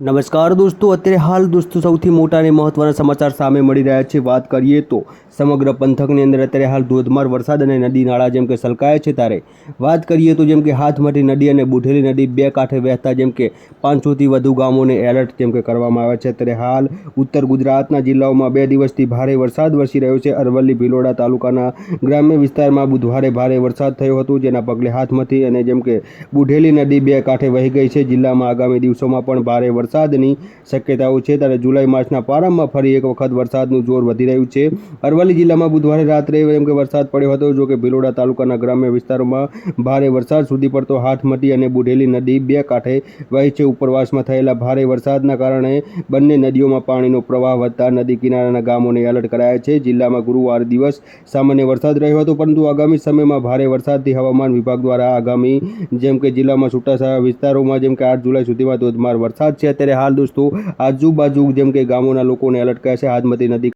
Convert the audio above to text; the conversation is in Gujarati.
નમસ્કાર દોસ્તો, અત્યારે હાલ દોસ્તો સૌથી મોટા અને મહત્વના સમાચાર સામે મળી રહ્યા છે. વાત કરીએ તો સમગ્ર પંથકની અંદર અત્યારે હાલ ધોધમાર વરસાદ અને નદી નાળા જેમ કે સલકાય છે ત્યારે વાત કરીએ તો જેમ કે હાથમતી નદી અને બુઢેલી નદી બે કાંઠે વહેતા જેમ કે પાંચસોથી વધુ ગામોને એલર્ટ જેમ કે કરવામાં આવ્યા છે. અત્યારે હાલ ઉત્તર ગુજરાતના જિલ્લાઓમાં બે દિવસથી ભારે વરસાદ વરસી રહ્યો છે. અરવલ્લી, ભિલોડા તાલુકાના ગ્રામ્ય વિસ્તારમાં બુધવારે ભારે વરસાદ થયો હતો, જેના પગલે હાથમતી અને જેમ કે બુઢેલી નદી બે કાંઠે વહી ગઈ છે. જિલ્લામાં આગામી દિવસોમાં પણ ભારે વરસાદની શક્યતાઓ છે ત્યારે જુલાઈ માસના પ્રારંભમાં ફરી એક વખત વરસાદનું જોર વધી રહ્યું છે. અરવલ્લી જિલ્લામાં બુધવારે રાત્રે જેમ કે વરસાદ પડ્યો હતો, જો કે ભિલોડા તાલુકાના ગ્રામ્ય વિસ્તારોમાં ભારે વરસાદ સુધી પડતો હાથમતી અને બુઢેલી નદી બે કાંઠે વહે છે. ઉપરવાસમાં થયેલા ભારે વરસાદના કારણે બંને નદીઓમાં પાણીનો પ્રવાહ વધતા નદી કિનારાના ગામોને એલર્ટ કરાયા છે. જિલ્લામાં ગુરુવાર દિવસ સામાન્ય વરસાદ રહ્યો હતો, પરંતુ આગામી સમયમાં ભારે વરસાદથી હવામાન વિભાગ દ્વારા આગામી જેમ કે જિલ્લામાં છૂટાછવાયા વિસ્તારોમાં જેમ કે આઠ જુલાઈ સુધીમાં ધોધમાર વરસાદ છે. અત્યારે હાલ દોસ્તો આજુબાજુ જેમ કે ગામોના લોકોને એલર્ટ કર્યા છે. હાથમતી નદી